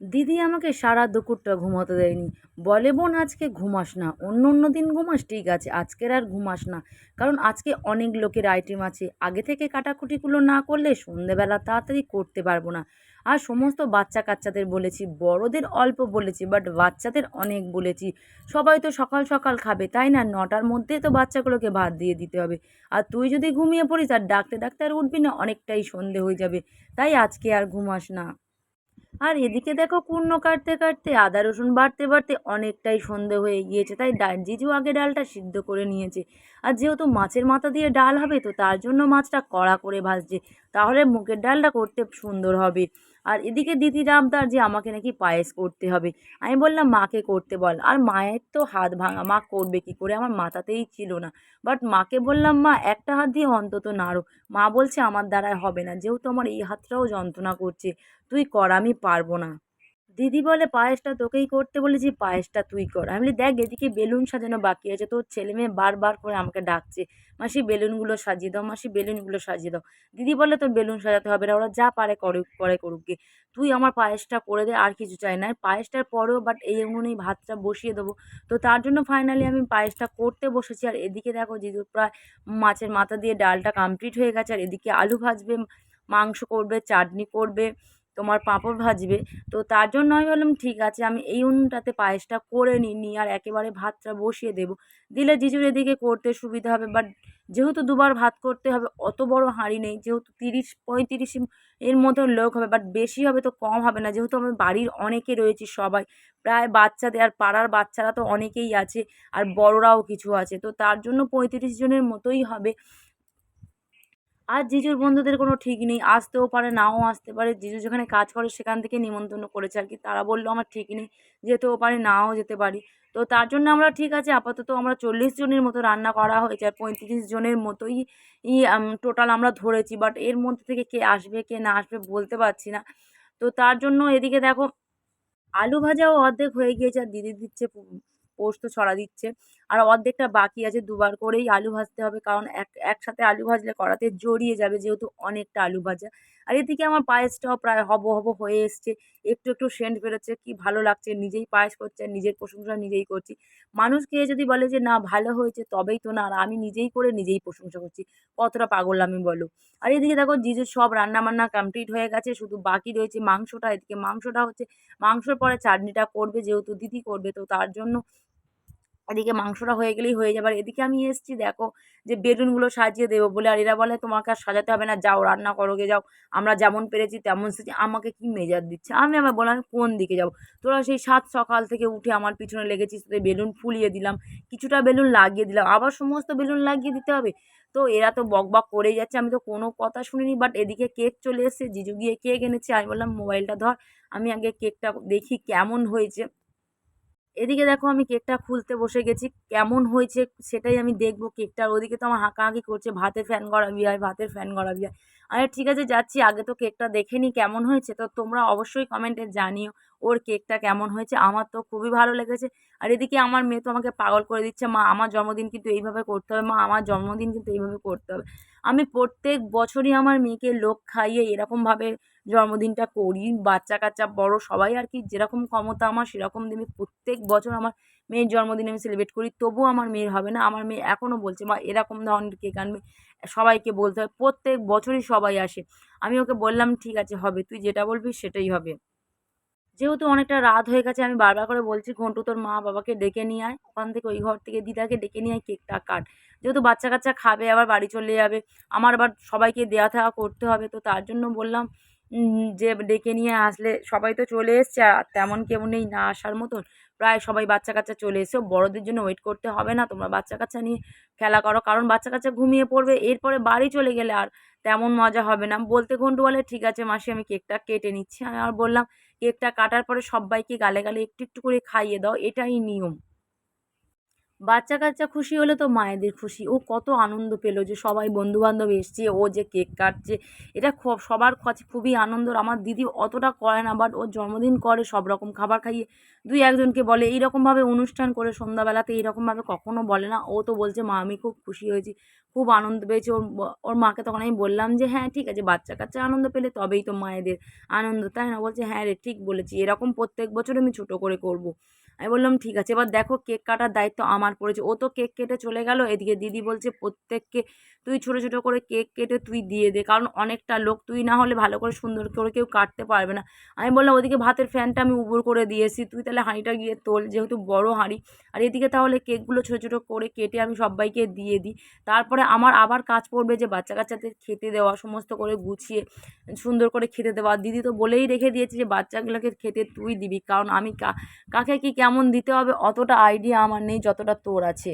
দিদি আমাকে সারা দুপুরটা ঘুমাতে দেয়নি। বলে বোন, আজকে ঘুমাস না। অন্য অন্য দিন ঘুমাস, ঠিক আছে। আজকের আর ঘুমাস না। কারণ আজকে অনেক লোকের আইটেম আছে। আগে থেকে কাটাকুটিগুলো না করলে সন্ধেবেলা তাড়াতাড়ি করতে পারব না। আর সমস্ত বাচ্চা কাচ্চাদের বলেছি, বড়দের অল্প বলেছি বাট বাচ্চাদের অনেক বলেছি। সবাই তো সকাল সকাল খাবে, তাই না? নটার মধ্যে তো বাচ্চাগুলোকে ভাত দিয়ে দিতে হবে। আর তুই যদি ঘুমিয়ে পড়িস, আর ডাকতে ডাকতে আর উঠবি না, অনেকটাই সন্ধে হয়ে যাবে। তাই আজকে আর ঘুমাস না। আর এদিকে দেখো কূর্ণ কাটতে কাটতে আদা, রসুন বাড়তে বাড়তে অনেকটাই সন্ধে হয়ে গিয়েছে। তাই ডাল জিজু আগে ডালটা সিদ্ধ করে নিয়েছে। আর যেহেতু মাছের মাথা দিয়ে ডাল হবে, তো তার জন্য মাছটা কড়া করে ভাজছে। তাহলে মুগের ডালটা করতে সুন্দর হবে। আর এদিকে দিদি রামদার যে আমাকে নাকি পায়েস করতে হবে। আমি বললাম, মাকে করতে বল। আর মায়ের তো হাত ভাঙা, মা করবে কি করে? আমার মাথাতেই ছিল না। বাট মাকে বললাম, মা, একটা হাত দিয়ে অন্তত নাড়ো। মা বলছে, আমার দ্বারায় হবে না। যেহেতু আমার এই হাতটাও যন্ত্রণা করছে, তুই কর, আমি পারব না। দিদি বলে পায়েসটা তোকেই করতে বলেছি, পায়েসটা তুই কর। আমি বলি, দেখ, এদিকে বেলুন সাজানো বাকি আছে, তোর ছেলে মেয়ে বারবার করে আমাকে ডাকছে, মাসি বেলুনগুলো সাজিয়ে দাও, মাসি বেলুনগুলো সাজিয়ে দাও। দিদি বলে তোর বেলুন সাজাতে হবে না, ওরা যা পারে করুক, করে করুক গে। তুই আমার পায়েসটা করে দে, আর কিছু চাই না। পায়েসটার পরেও বাট এই উনুনেই ভাতটা বসিয়ে দেবো। তো তার জন্য ফাইনালি আমি পায়েসটা করতে বসেছি, আর এদিকে দেখো জিজু প্রায় মাছের মাথা দিয়ে ডালটা কমপ্লিট হয়ে গেছে, আর এদিকে আলু ভাজবে, মাংস করবে, চাটনি করবে। তোমার পাঁপড় ভাজবে। তো তার জন্য আমি বললাম, ঠিক আছে, আমি এই উনুনটাতে পায়েসটা করে নিই আর একেবারে ভাতটা বসিয়ে দেবো। দিলে জিজুর এদিকে করতে সুবিধা হবে বাট যেহেতু দুবার ভাত করতে হবে, অত বড় হাঁড়ি নেই। যেহেতু তিরিশ, পঁয়ত্রিশ এর মতো লোক হবে বাট বেশি হবে তো কম হবে না। যেহেতু আমার বাড়ির অনেকে রয়েছে সবাই, প্রায় বাচ্চাদের, আর পাড়ার বাচ্চারা তো অনেকেই আছে, আর বড়রাও কিছু আছে। তো তার জন্য পঁয়ত্রিশ জনের মতোই হবে। আর জিজুর বন্ধুদের কোনো ঠিক নেই, আসতেও পারে, নাও আসতে পারে। জিজু যেখানে কাজ করে সেখান থেকে নিমন্ত্রণ করেছে আর কি। তারা বলল, আমার ঠিক নেই, যেতেও পারি, নাও যেতে পারি। তো তার জন্য আমরা ঠিক আছে, আপাতত আমরা চল্লিশ জনের মতো রান্না করা হয়েছে আর পঁয়ত্রিশ জনের মতোই টোটাল আমরা ধরেছি। বাট এর মধ্যে থেকে কে আসবে, কে না আসবে বলতে পারছি না। তো তার জন্য এদিকে দেখো, আলু ভাজাও অর্ধেক হয়ে গিয়েছে আর দিদি দিচ্ছে পোস্ত ছড়া দিচ্ছে। আর অর্ধেকটা বাকি আছে, দুবার করেই আলু ভাজতে হবে। কারণ এক, একসাথে আলু ভাজলে কড়াতে জড়িয়ে যাবে যেহেতু অনেকটা আলু ভাজা। আর এদিকে আমার পায়েসটাও প্রায় হব হব হয়ে এসছে। একটু একটু সেন্ট বেরোচ্ছে। কি ভালো লাগছে। নিজেই পায়েস করছে, নিজের প্রশংসা নিজেই করছি। মানুষ খেয়ে যদি বলে যে, না, ভালো হয়েছে, তবেই তো না। আর আমি নিজেই করে নিজেই প্রশংসা করছি। কতটা পাগল আমি বলো। আর এদিকে দেখো, জিজুর সব রান্না বান্না কমপ্লিট হয়ে গেছে। শুধু বাকি রয়েছে মাংসটা। এদিকে মাংসটা হচ্ছে, মাংসর পরে চাটনিটা করবে, যেহেতু দিদি করবে, তো তার জন্য এদিকে মাংসটা হয়ে গেলেই হয়ে যাবে। আর এদিকে আমি এসেছি, দেখো, যে বেলুনগুলো সাজিয়ে দেবো বলে। আর এরা বলে, তোমাকে আর সাজাতে হবে না, যাও, রান্না করো গে যাও। আমরা যেমন পেরেছি তেমন সেছি আমাকে কি মেজার দিচ্ছে? আমি আবার বললাম কোন দিকে যাব? তোরা সেই সাত সকাল থেকে উঠে আমার পিছনে লেগেছিস, তোদের বেলুন ফুলিয়ে দিলাম, কিছুটা বেলুন লাগিয়ে দিলাম, আবার সমস্ত বেলুন লাগিয়ে দিতে হবে? তো এরা তো বক বক করেই যাচ্ছে, আমি তো কোনো কথা শুনিনি বাট এদিকে কেক চলে এসেছে, জিজু গিয়ে কেক এনেছে। আমি বললাম, মোবাইলটা ধর, আমি আগে কেকটা দেখি কেমন হয়েছে। এদিকে দেখো আমি কেকটা খুলতে বসে গেছি, কেমন হয়েছে সেটাই আমি দেখব কেকটার ওদিকে তো আমার হাঁকাহাঁকি করছে, ভাতের ফ্যান গড়াবি হয় ভাতের ফ্যান গড়াবি হয় আরে ঠিক আছে, যাচ্ছি, আগে তো কেকটা দেখে নিই কেমন হয়েছে? তো তোমরা অবশ্যই কমেন্টে জানিও। ওর কেকটা কেমন হয়েছে, আমার তো খুবই ভালো লেগেছে। আর এদিকে আমার মেয়ে তো আমাকে পাগল করে দিচ্ছে, মা, আমার জন্মদিন কিন্তু এইভাবে করতে হবে, মা, আমার জন্মদিন কিন্তু এইভাবে করতে হবে। আমি প্রত্যেক বছরই আমার মেয়েকে লোক খাইয়ে এরকমভাবে জন্মদিনটা করি বাচ্চা কাচ্চা বড় সবাই আর কি, যেরকম ক্ষমতা আমার সেরকম দিনে প্রত্যেক বছর আমার মেয়ের জন্মদিন আমি সেলিব্রেট করি, তবুও আমার মেয়ের হবে না। আমার মেয়ে এখনও বলছে, মা, এরকম ধরনের কেক আনবে। সবাইকে বলতে হয়, প্রত্যেক বছরই সবাই আসে। আমি ওকে বললাম, ঠিক আছে, হবে, তুই যেটা বলবি সেটাই হবে। যেহেতু অনেকটা রাত হয়ে গেছে, আমি বারবার করে বলছি, ঘন্টু, তোর মা বাবাকে ডেকে নিয়ে আয়। ওখান থেকে ওই ঘর থেকে দিদাকে ডেকে নিয়ে আয়, কেকটা কাট। যেহেতু বাচ্চা কাচ্চা খাবে, আবার বাড়ি চলে যাবে, আমার আবার সবাইকে দেওয়া থাওয়া করতে হবে। তো তার জন্য বললাম যে ডেকে নিয়ে আসলে সবাই তো চলে এসছে, আর তেমন কেউ নেই না আসার মতন। প্রায় সবাই বাচ্চা কাচ্চা চলে এসেছে, বড়দের জন্য ওয়েট করতে হবে না। তোমরা বাচ্চা কাচ্চা নিয়ে খেলা করো, কারণ বাচ্চা কাচ্চা ঘুমিয়ে পড়বে, এরপরে বাড়ি চলে গেলে আর তেমন মজা হবে না। বলতে ঘন্টু বলে, ঠিক আছে মাসি, আমি কেকটা কেটে নিচ্ছি। আমি আর বললাম, কেকটা কাটার পরে সবাইকে গালে গালে একটু একটু করে খাইয়ে দাও। এটাই নিয়ম। বাচ্চা কাচ্চা খুশি হলে তো মায়েদের খুশি। ও কত আনন্দ পেল যে সবাই বন্ধুবান্ধব এসছে, ও যে কেক কাটছে। এটা সবার কাছে খুবই আনন্দর আমার দিদি অতটা করে না বাট ওর জন্মদিন করে সব রকম খাবার খাইয়ে। দুই একজনকে বলে, এইরকমভাবে অনুষ্ঠান করে সন্ধ্যাবেলাতে এইরকমভাবে কখনো বলে না। ও তো বলছে, মা, আমি খুব খুশি হয়েছি, খুব আনন্দ পেয়েছে। ওর ওর মাকে তখন আমি বললাম যে হ্যাঁ ঠিক আছে বাচ্চা কাচ্চা আনন্দ পেলে তবেই তো মায়েদের আনন্দ। তাই না? বলছে হ্যাঁ রে, ঠিক বলেছি। এরকম প্রত্যেক বছর আমি ছোটো করে করব। আমি বললাম, ঠিক আছে। এবার দেখো কেক কাটার দায়িত্ব আমার পড়েছে। ও তো কেক কেটে চলে গেল। এদিকে দিদি বলছে, প্রত্যেককে তুই ছোটো ছোটো করে কেক কেটে তুই দিয়ে দে। কারণ অনেকটা লোক, তুই না হলে ভালো করে সুন্দর করে কেউ কাটতে পারবে না। আমি বললাম, ওদিকে ভাতের ফ্যানটা আমি উপর করে দিয়েছি তুই তাহলে হাঁড়িটা গিয়ে তোল, যেহেতু বড় হাঁড়ি। আর এদিকে তাহলে কেকগুলো ছোটো ছোটো করে কেটে আমি সবাইকে দিয়ে দিই। তারপরে আমার আবার কাজ পড়বে যে বাচ্চা কাচ্চাদের খেতে দেওয়া, সমস্ত করে গুছিয়ে, সুন্দর করে খেতে দেওয়া। দিদি তো বলেই রেখে দিয়েছে যে বাচ্চাগুলোকে খেতে তুই দিবি। কারণ আমি কাকে কি কেমন দিতে হবে, অতটা আইডিয়া আমার নেই, যতটা তোর আছে।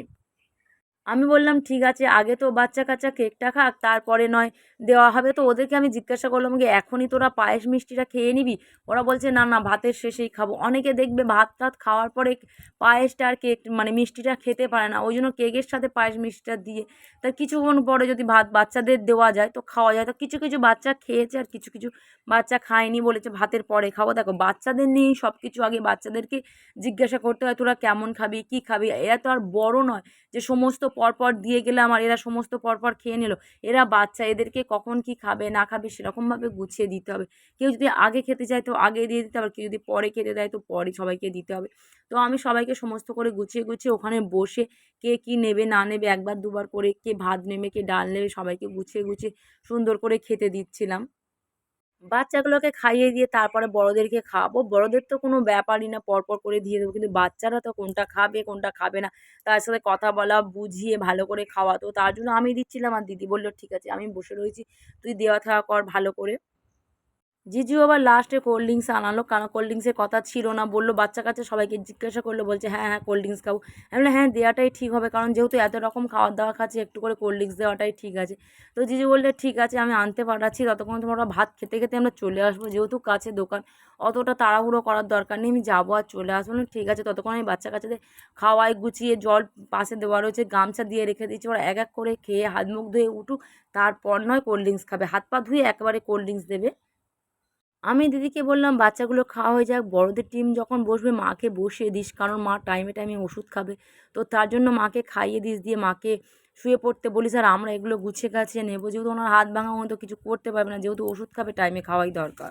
আমি বললাম, ঠিক আছে, আগে তো বাচ্চা কাচ্চা কেকটা খাক তারপরে নয়, দেওয়া হবে। তো ওদেরকে আমি জিজ্ঞাসা করলাম যে এখনই তোরা পায়েস মিষ্টিটা খেয়ে নিবি? ওরা বলছে, না না, ভাতের শেষেই খাব। অনেকে দেখবে ভাত টাত খাওয়ার পরে পায়েসটা আর কেক মানে মিষ্টিটা খেতে পারে না। ওই জন্য কেকের সাথে পায়েস মিষ্টিটা দিয়ে তার কিছুক্ষণ পরে যদি ভাত বাচ্চাদের দেওয়া যায়, তো খাওয়া যায়। তো কিছু কিছু বাচ্চা খেয়েছে আর কিছু কিছু বাচ্চা খায়নি বলেছে, ভাতের পরে খাব। দেখো, বাচ্চাদের নিয়েই সব কিছু আগে বাচ্চাদেরকে জিজ্ঞাসা করতে হয়, তোরা কেমন খাবি, কী খাবি? এরা তো আর বড় নয় যে সমস্ত পরপর দিয়ে গেলে আমার, এরা সমস্ত পরপর খেয়ে নিল। এরা বাচ্চা, এদেরকে কখন কি খাবে, না খাবে সেরকমভাবে গুছিয়ে দিতে হবে। কেউ যদি আগে খেতে চায় তো আগে দিয়ে দিতে হবে, কেউ যদি পরে খেতে দেয় তো পরে সবাইকে দিতে হবে। তো আমি সবাইকে সমস্ত করে গুছিয়ে গুছিয়ে ওখানে বসে কে কী নেবে, না নেবে, একবার দুবার করে কে ভাত নেবে, কে ডাল নেবে সবাইকে গুছিয়ে গুছিয়ে সুন্দর করে খেতে দিচ্ছিলাম। বাচ্চাগুলোকে খাইয়ে দিয়ে তারপরে বড়োদেরকে খাওয়াবো। বড়োদের তো কোনো ব্যাপারই না, পরপর করে দিয়ে দেবো। কিন্তু বাচ্চারা তো কোনটা খাবে কোনটা খাবে না। তার সাথে কথা বলা, বুঝিয়ে ভালো করে খাওয়াতো তার জন্য আমি দিচ্ছিলাম আর দিদি বলল, ঠিক আছে, আমি বসে রয়েছি। তুই দেওয়া থাওয়া কর ভালো করে। জিজু আবার লাস্টে কোল্ড ড্রিঙ্কস আনালো, কারণ কোল্ড ড্রিঙ্কসের কথা ছিল না, বলল বাচ্চা কাচ্চা সবাইকে জিজ্ঞাসা করল, বলছে হ্যাঁ হ্যাঁ কোল্ড ড্রিঙ্কস খাব। আমি হ্যাঁ দেওয়াটাই ঠিক হবে, কারণ যেহেতু এত রকম খাওয়ার দাওয়া খাচ্ছে, একটু করে কোল্ড ড্রিঙ্কস দেওয়াটাই ঠিক আছে। তো জিজু বললে, ঠিক আছে, আমি আনতে পাঠাচ্ছি, ততক্ষণ তোমরা ভাত খেতে খেতে আমরা চলে আসব, যেহেতু কাছে দোকান, অতটা তাড়াহুড়ো করার দরকার নেই, আমি যাব আর চলে আসব। না ঠিক আছে, ততক্ষণ আমি বাচ্চা কাচ্চাদের খাওয়াই, গুছিয়ে জল পাশে দেওয়া রয়েছে, গামছা দিয়ে রেখে দিয়েছি ওরা এক এক করে খেয়ে হাত মুখ ধুয়ে উঠুক, তারপর নয় কোল্ড ড্রিঙ্কস খাবে। হাত পা ধুয়ে একেবারে কোল্ড ড্রিঙ্কস দেবে। আমি দিদিকে বললাম, বাচ্চাগুলো খাওয়া হয়ে যাক। বড়দের টিম যখন বসবে, মাকে বসিয়ে দিস। কারণ মা টাইমে টাইমে ওষুধ খাবে। তো তার জন্য মাকে খাইয়ে দিস দিয়ে মাকে শুয়ে পড়তে বলিস। আর আমরা এগুলো গুছিয়ে গাছিয়ে নেব। যেহেতু ওনার হাত ভাঙা মতো কিছু করতে পারবে না। যেহেতু ওষুধ খাবে, টাইমে খাওয়াই দরকার।